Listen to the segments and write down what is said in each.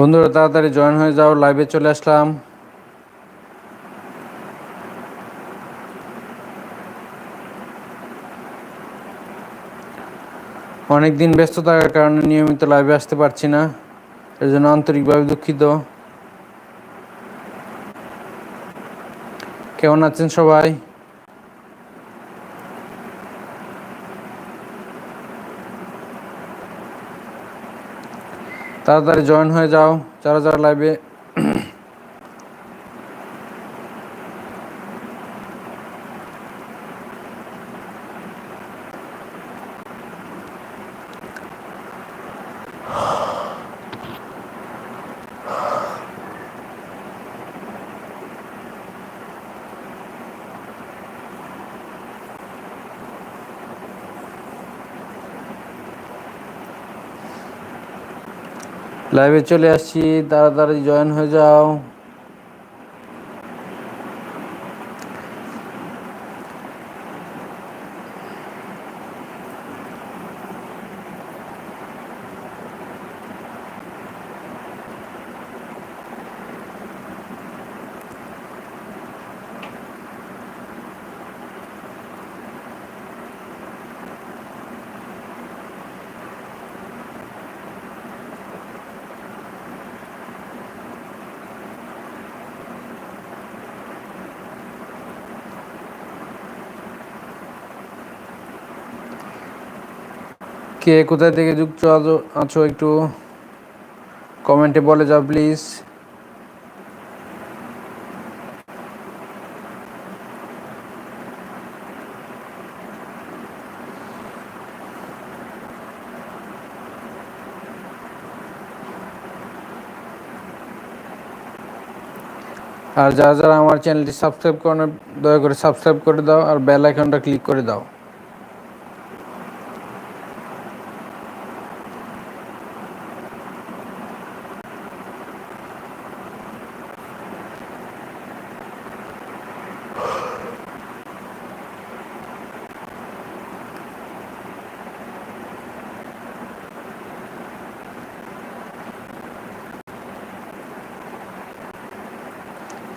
বন্ধুরা, তাড়াতাড়ি জয়েন হয়ে যাও লাইভে চলে আসলাম। অনেক দিন ব্যস্ত থাকার কারণে নিয়মিত লাইভে আসতে পারছি না এর জন্য আন্তরিকভাবে দুঃখিত। কেমন আছেন সবাই? তাড়াতাড়ি জয়েন হয়ে যাও যারা যারা লাইভে লাইভে চলে আসছি তাড়াতাড়ি জয়েন হয়ে যাও। কে কোথায় থেকে যুক্ত আছো- একটু কমেন্টে বলে যাও প্লিজ। আর যারা যারা আমার চ্যানেলটি সাবস্ক্রাইব করে দয়া করে সাবস্ক্রাইব করে দাও আর বেল আইকনটা ক্লিক করে দাও।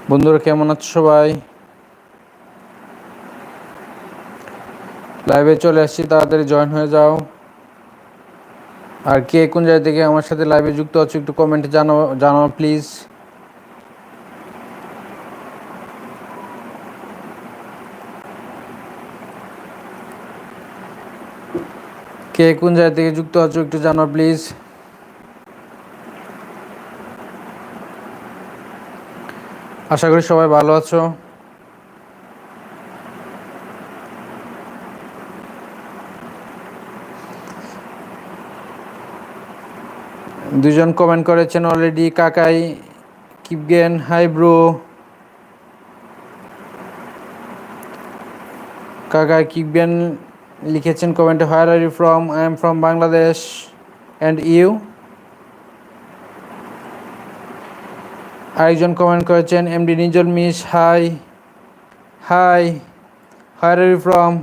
বন্ধুরা, কেমন আছো সবাই? লাইভে চলে আসছি, তাড়াতাড়ি জয়েন হয়ে যাও। আর কে কোন জায়গা থেকে আমার সাথে লাইভে যুক্ত আছো, একটু কমেন্টে জানাও জানাও প্লিজ কে কোন জায়গা থেকে যুক্ত আছো, একটু জানাও প্লিজ আশা করি সবাই ভালো আছো। দুজন কমেন্ট করেছেন অলরেডি কাকাই কিপ কিপগেন হাই ব্রো কাকাই, কিপগেন লিখেছেন কমেন্টে where are you from I am from Bangladesh and you আরেকজন কমেন্ট করেছেন MD নিজল miss hi hi where are from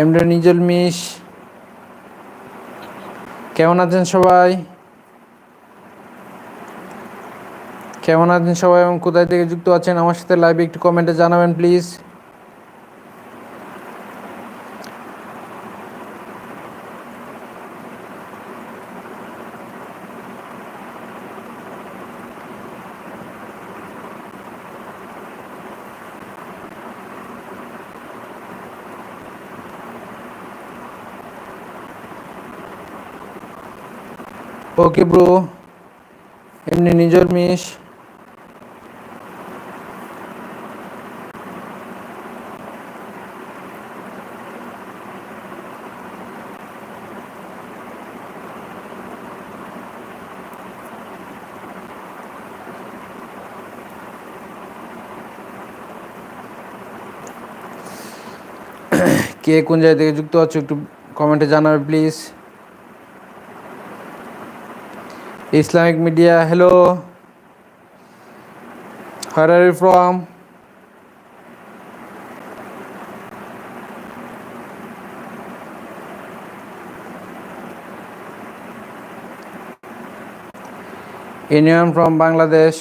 MD Nijal miss কেমন আছেন সবাই? কেমন আছেন সবাই এবং কোথায় থেকে যুক্ত আছেন? আমার সাথে লাইভে একটু কমেন্টে জানাবেন প্লিজ ওকে ব্রো এমনি নিজের মিস কে কোন জায়গা থেকে যুক্ত আছো একটু কমেন্টে জানাবে please Islamic Media hello where are you from union from Bangladesh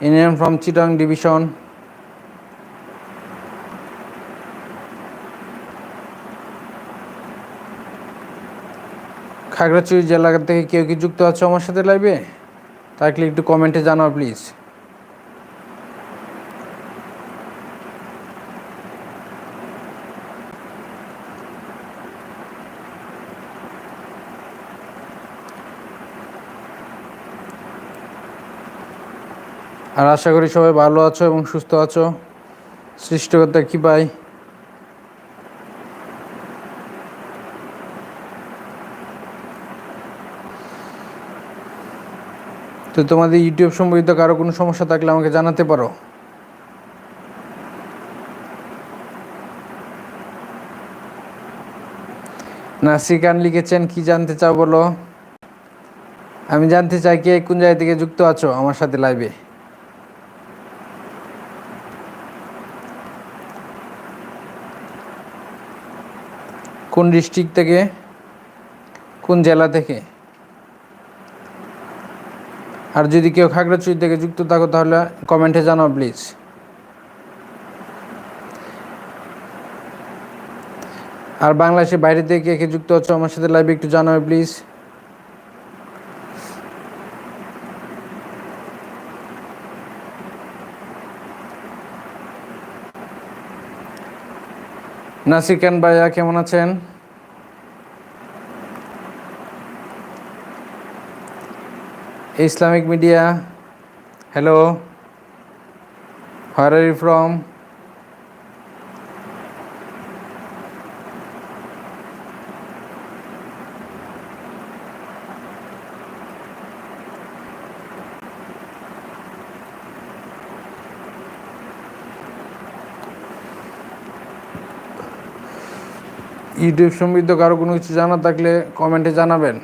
union from Chittagong division Khagrachari জেলা থেকে কেউ কি যুক্ত আছে আমার সাথে লাইভে তাহলে একটু কমেন্টে জানাও প্লিজ আর আশা করি সবাই ভালো আছো এবং সুস্থ আছো। সৃষ্টিকর্তা কি তো তোমাদের ইউটিউব সম্পর্কিত কারও কোনো সমস্যা থাকলে আমাকে জানাতে পারো। নাসির খান লিখেছেন, কি জানতে চাও বলো? আমি জানতে চাই কে কোন জায়গা থেকে যুক্ত আছো আমার সাথে লাইভে কোন ডিস্ট্রিক্ট থেকে? কোন জেলা থেকে? আর যদি কেউ খাগড়াছড়ি থেকে যুক্ত থাকো তাহলে কমেন্টে জানাও, প্লিজ। আর বাংলাদেশের বাইরে থেকে কে কে যুক্ত হচ্ছে আমার সাথে লাইভে একটু জানাবে প্লিজ। নাসির খান ভাইয়া, কেমন আছেন? Islamic Media hello where are you from YouTube সমৃদ্ধ কারও কোনো কিছু জানা থাকলে কমেন্টে জানাবেন।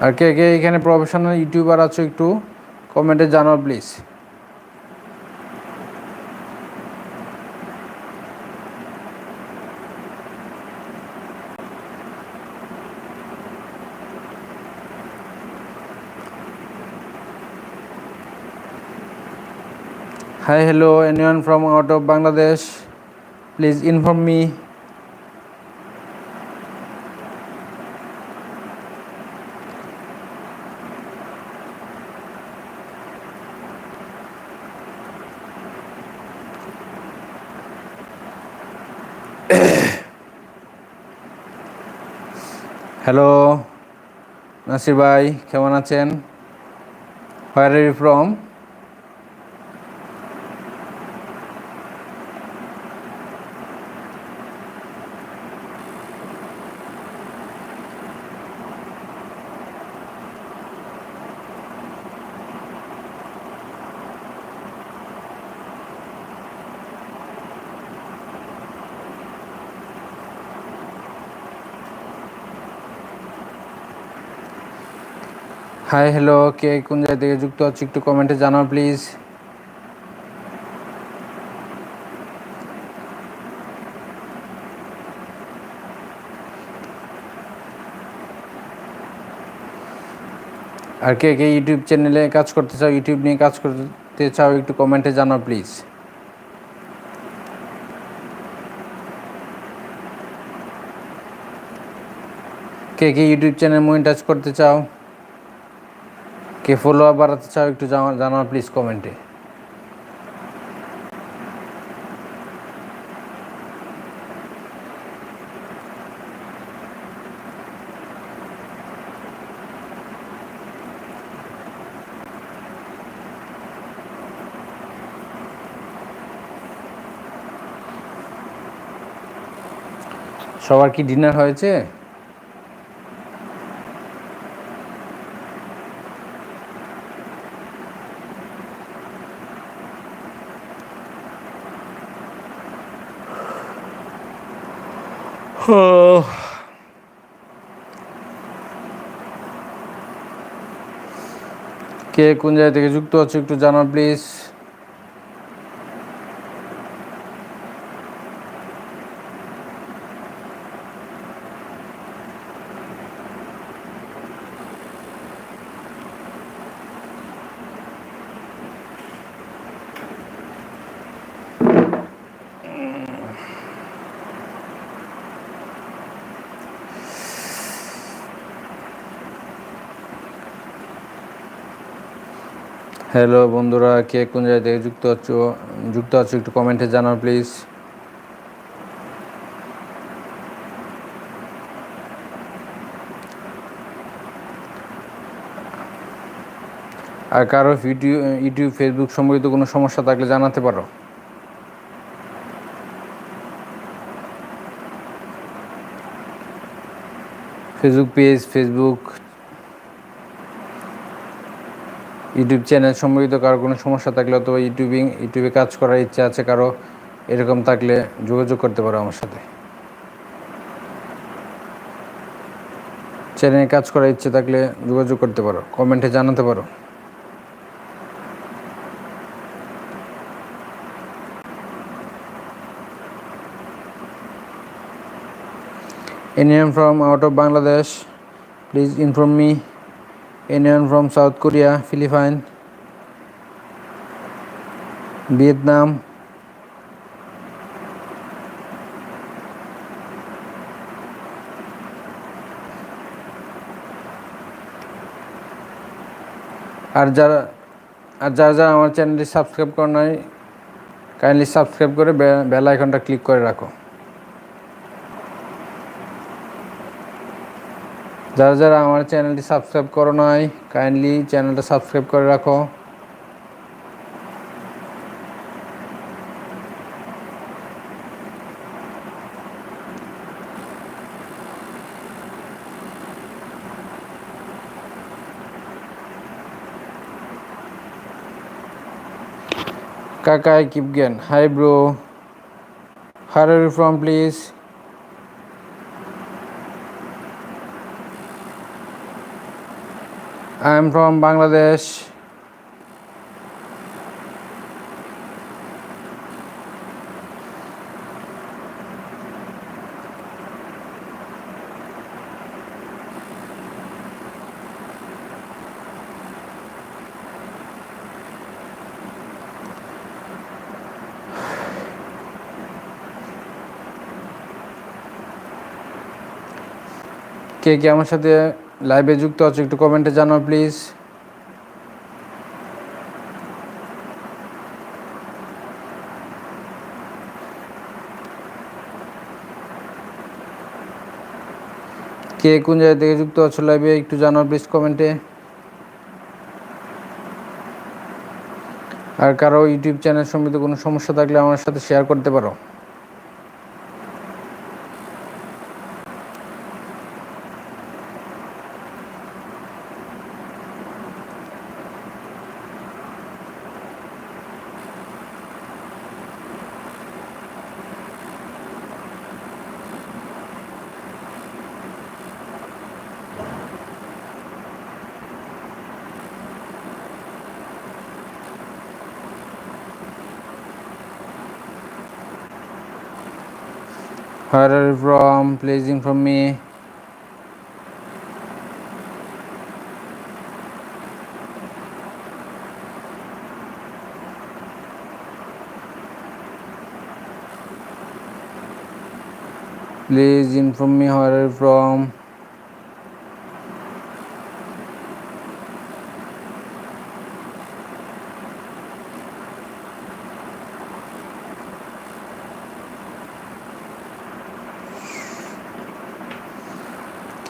আর কে কে এখানে প্রফেশনাল ইউটিউবার আছো একটু কমেন্টে জানাও please hi hello anyone from out of Bangladesh please inform me hello Nasir ভাই কেমন আছেন? Where you from hi hello কে কোন জায়গা থেকে যুক্ত আছে একটু কমেন্টে জানাও প্লিজ আর কে কে ইউটিউব চ্যানেলে কাজ করতে চাও ইউটিউব নিয়ে কাজ করতে চাও, একটু কমেন্টে জানাও প্লিজ কে কে ইউটিউব চ্যানেল মনিটাইজ করতে চাও? কে ফলোয়ার বাড়াতে চাও একটু জানাও প্লিজ কমেন্টে সবার কি ডিনার হয়েছে? কে কোন জায়গা থেকে যুক্ত আছে একটু জানাও প্লিজ হ্যালো বন্ধুরা, কে কোন জায়গা থেকে যুক্ত আছো যুক্ত আছো একটু কমেন্টে জানাও প্লিজ আর কারও ভিডিও, ইউটিউব ফেসবুক সম্পর্কিত কোনো সমস্যা থাকলে জানাতে পারো। Facebook page Facebook YouTube channel সম্পর্কিত কারও কোনো সমস্যা থাকলে অথবা ইউটিউবিং ইউটিউবে কাজ করার ইচ্ছা আছে কারও এরকম থাকলে যোগাযোগ করতে পারো আমার সাথে চ্যানেলে কাজ করার ইচ্ছে থাকলে যোগাযোগ করতে পারো কমেন্টে জানাতে পারো Anyone from out of Bangladesh, please inform me. Anyone from South Korea, Philippines, Vietnam, আর যারা আর যারা যারা আমার চ্যানেলটি সাবস্ক্রাইব করে নাই কাইন্ডলি সাবস্ক্রাইব করে বেল আইকনটা ক্লিক করে রাখো। যারা যারা আমার চ্যানেলটি সাবস্ক্রাইব করো নাই কাইন্ডলি চ্যানেলটা সাবস্ক্রাইব করে রাখো Kakai Kipgen. Where are you from, please? I am from Bangladesh. কে কে আমার সাথে লাইভে যুক্ত আছো, একটু কমেন্টে জানাও প্লিজ কে কোন জায়গা থেকে যুক্ত আছো লাইভে একটু জানাও প্লিজ কমেন্টে আর কারও ইউটিউব চ্যানেল সম্বন্ধে কোনো সমস্যা থাকলে আমার সাথে শেয়ার করতে পারো। Far from, pleasing from me. Please inform me where from.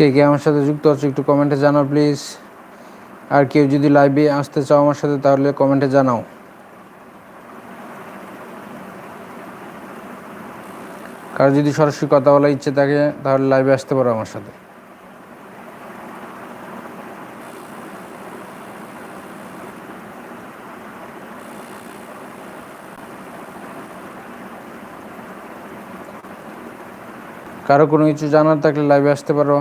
কে কে আমার সাথে যুক্ত আছো একটু কমেন্টে জানাও প্লিজ আর কেউ যদি লাইভে আসতে চাও আমার সাথে, তাহলে কমেন্টে জানাও। কারও যদি সরাসরি কথা বলার ইচ্ছে থাকে, তাহলে লাইভে আসতে পারো আমার সাথে। কারও কোনো কিছু জানার থাকলে লাইভে আসতে পারো।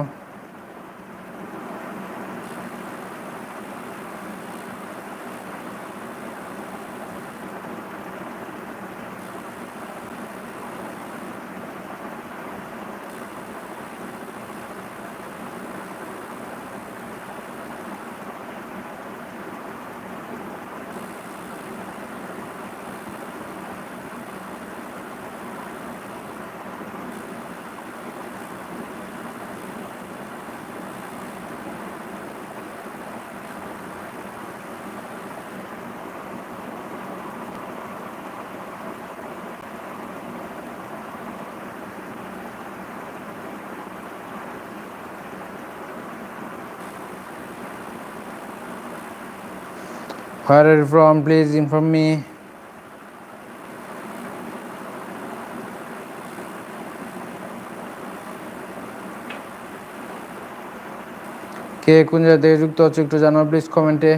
Where are you from? Please inform me. কে কোন জায়গা থেকে যুক্ত হচ্ছে একটু জানাও প্লিজ কমেন্টে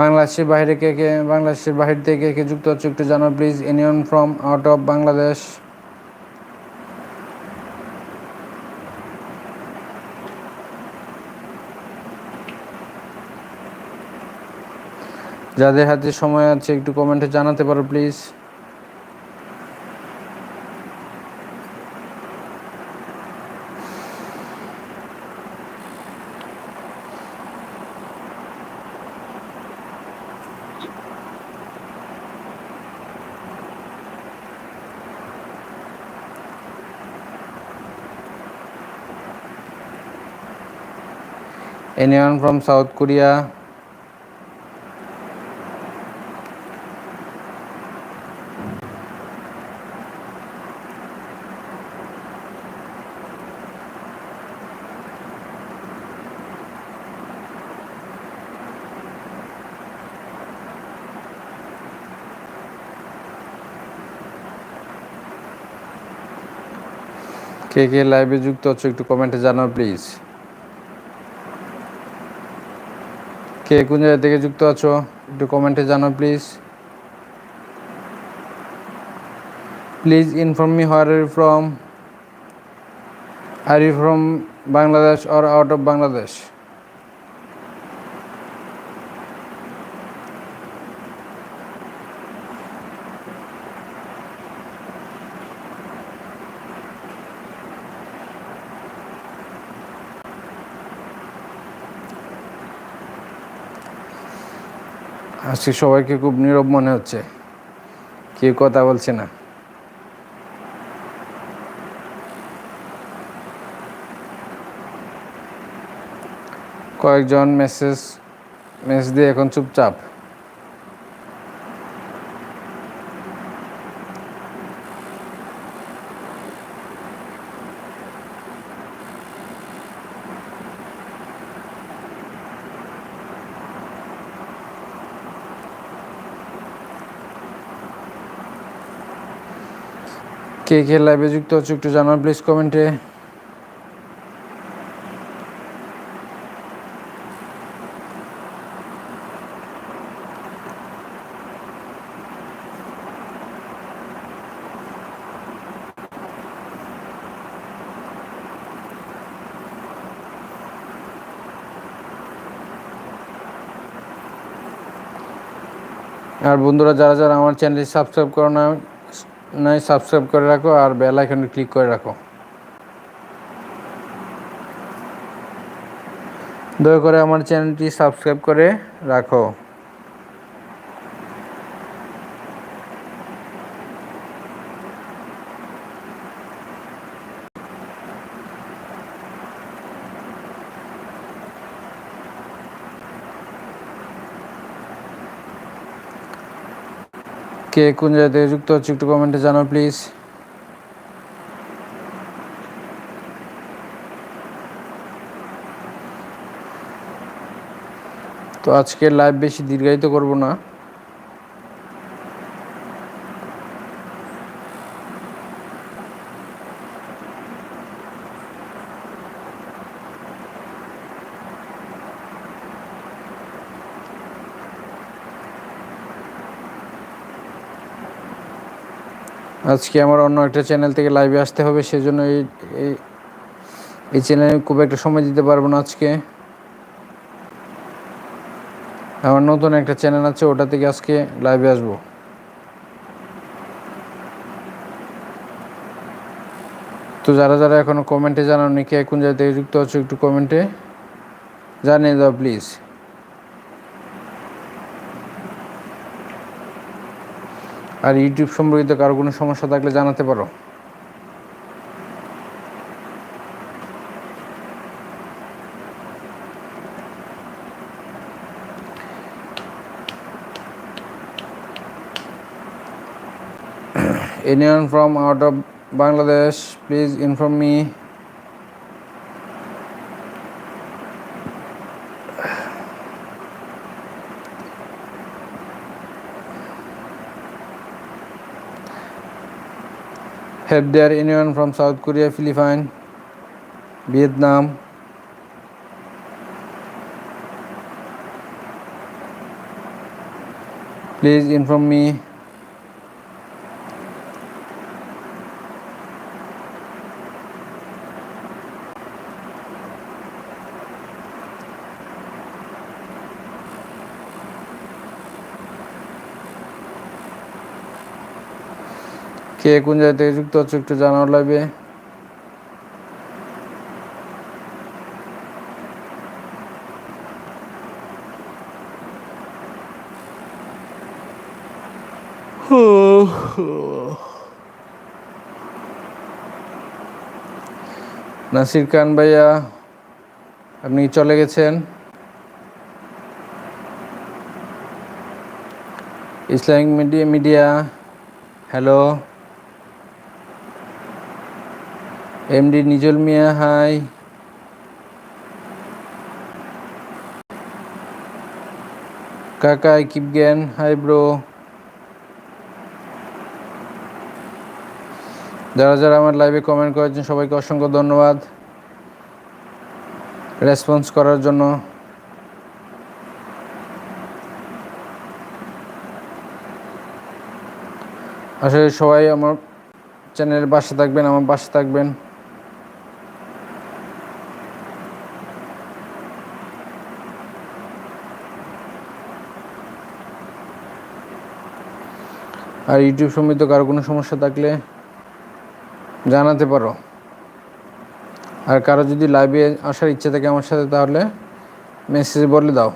বাংলাদেশের বাইরে কে কে, বাংলাদেশের বাহির থেকে কে যুক্ত হচ্ছে একটু জানাও please anyone from out of Bangladesh যাদের হাতে সময় আছে একটু কমেন্টে জানাতে পারো please anyone from south korea? কে কে লাইভে যুক্ত হচ্ছে একটু কমেন্টে জানাও প্লিজ কে কোন জায়গা থেকে যুক্ত আছো একটু কমেন্টে জানাও please please inform me where are from are you from Bangladesh or out of Bangladesh আজকে সবাইকে খুব নীরব মনে হচ্ছে। কেউ কথা বলছে না। কয়েকজন মেসেজ মেসেজ দিয়ে এখন চুপচাপ। কে কে লাইভে যুক্ত হচ্ছে একটু জানান প্লিজ কমেন্টে আর বন্ধুরা, যারা যারা আমার চ্যানেলটি সাবস্ক্রাইব করো না নাই সাবস্ক্রাইব করে রাখো আর বেল আইকনে ক্লিক করে রাখো। দয়া করে আমার চ্যানেলটি সাবস্ক্রাইব করে রাখো। কে কোন জায়গা থেকে যুক্ত হচ্ছে একটু কমেন্টে জানাও প্লিজ তো আজকে লাইভ বেশি দীর্ঘায়িত করব না। আজকে আমার অন্য একটা চ্যানেল থেকে লাইভে আসতে হবে, সেজন্য এই, এই- চ্যানেলে খুব একটা সময় দিতে পারব না আজকে। আমার নতুন একটা চ্যানেল আছে, ওটা থেকে আজকে লাইভে আসব। তো যারা যারা এখনও কমেন্টে জানানো কে কোন জায়গা থেকে যুক্ত আছো একটু কমেন্টে জানিয়ে দাও প্লিজ আর ইউটিউব সম্পর্কিত কারও কোনো সমস্যা থাকলে জানাতে পারো anyone from out of bangladesh please inform me Have there anyone from South Korea, Philippines, Vietnam? Please inform me. কে কোন জায়গা থেকে যুক্ত হচ্ছে একটু জানানো লাগবে। নাসির খান ভাইয়া, আপনি চলে গেছেন? Islamic Media Media, hello. MD Nijal Miah hi কাকা কিপ জ্ঞান হাই ব্রো যারা যারা আমার লাইভে কমেন্ট করেছেন সবাইকে অসংখ্য ধন্যবাদ। রেসপন্স করার জন্য। আসলে সবাই আমার চ্যানেলের পাশে থাকবেন, আমার পাশে থাকবেন। আর ইউটিউব সম্বন্ধে কারও কোনো সমস্যা থাকলে জানাতে পারো। আর কারও যদি লাইভে আসার ইচ্ছা থাকে আমার সাথে তাহলে মেসেজ বলে দাও।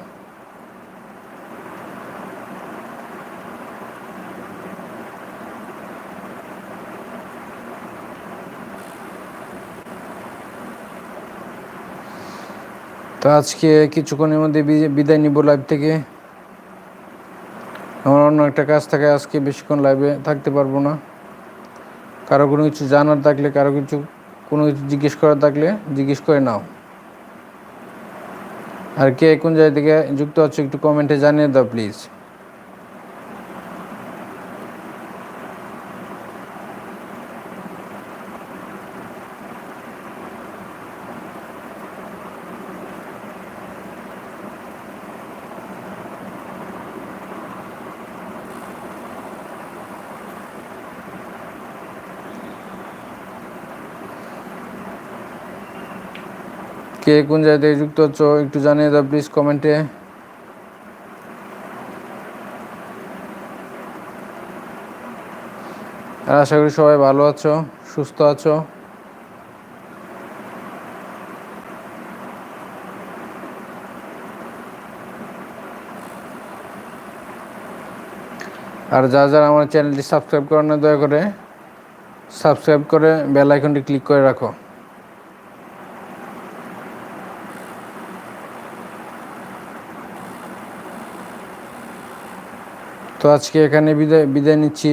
তো আজকে কিছুক্ষণের মধ্যে বিদায় নিব লাইভ থেকে। অন্য একটা কাজ থাকে, আজকে বেশিক্ষণ লাইভে থাকতে পারব না। কারও কোনো কিছু জানার থাকলে, কারও কিছু, কোনো কিছু জিজ্ঞেস করার থাকলে জিজ্ঞেস করে নাও। আর কে কোন জায়গা থেকে যুক্ত হচ্ছে একটু কমেন্টে জানিয়ে দাও প্লিজ কে কোন জায়গা থেকে যুক্ত হচ্ছ, একটু জানিয়ে দাও প্লিজ কমেন্টে আশা করি সবাই ভালো আছো, সুস্থ আছো। আর যা যারা আমার চ্যানেলটি সাবস্ক্রাইব করেন না, দয়া করে সাবস্ক্রাইব করে বেল আইকনটি ক্লিক করে রাখো। তো আজকে এখানে বিদায় বিদায় নিচ্ছি।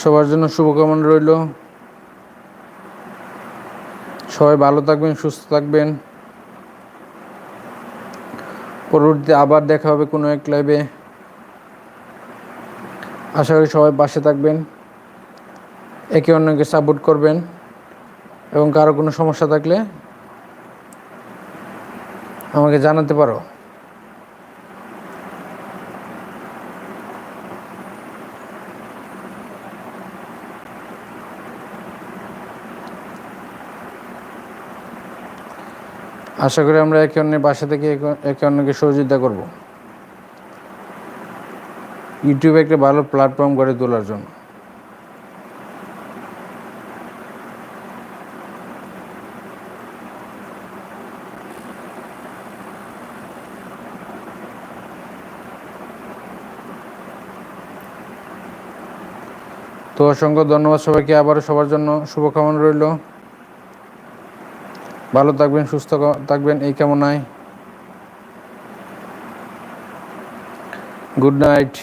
সবার জন্য শুভকামনা রইল। সবাই ভালো থাকবেন, সুস্থ থাকবেন। পরবর্তীতে আবার দেখা হবে কোনো এক লাইভে আশা করি সবাই পাশে থাকবেন। একে অন্যকে সাপোর্ট করবেন। এবং কারও কোনো সমস্যা থাকলে আমাকে জানাতে পারো। আশা করি আমরা একে অন্যের বাসা থেকে একে- অন্যকে সহযোগিতা করব। ইউটিউবে একটা ভালো প্ল্যাটফর্ম গড়ে তোলার জন্য। তো অসংখ্য ধন্যবাদ সবাইকে। আবারও সবার জন্য শুভকামনা রইল। ভালো থাকবেন, সুস্থ থাকবেন, এই কামনায়। Good night.